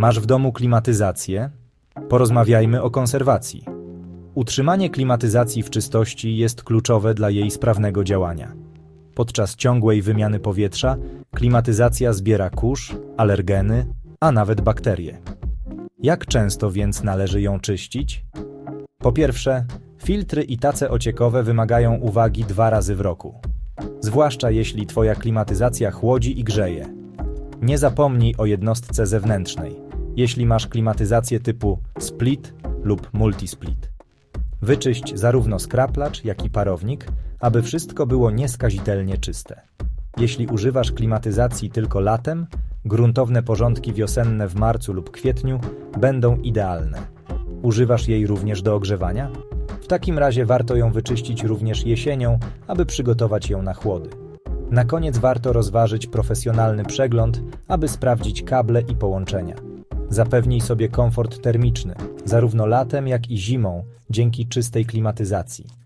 Masz w domu klimatyzację? Porozmawiajmy o konserwacji. Utrzymanie klimatyzacji w czystości jest kluczowe dla jej sprawnego działania. Podczas ciągłej wymiany powietrza klimatyzacja zbiera kurz, alergeny, a nawet bakterie. Jak często więc należy ją czyścić? Po pierwsze, filtry i tace ociekowe wymagają uwagi dwa razy w roku. Zwłaszcza jeśli Twoja klimatyzacja chłodzi i grzeje. Nie zapomnij o jednostce zewnętrznej, jeśli masz klimatyzację typu split lub multisplit. Wyczyść zarówno skraplacz, jak i parownik, aby wszystko było nieskazitelnie czyste. Jeśli używasz klimatyzacji tylko latem, gruntowne porządki wiosenne w marcu lub kwietniu będą idealne. Używasz jej również do ogrzewania? W takim razie warto ją wyczyścić również jesienią, aby przygotować ją na chłody. Na koniec warto rozważyć profesjonalny przegląd, aby sprawdzić kable i połączenia. Zapewnij sobie komfort termiczny, zarówno latem, jak i zimą, dzięki czystej klimatyzacji.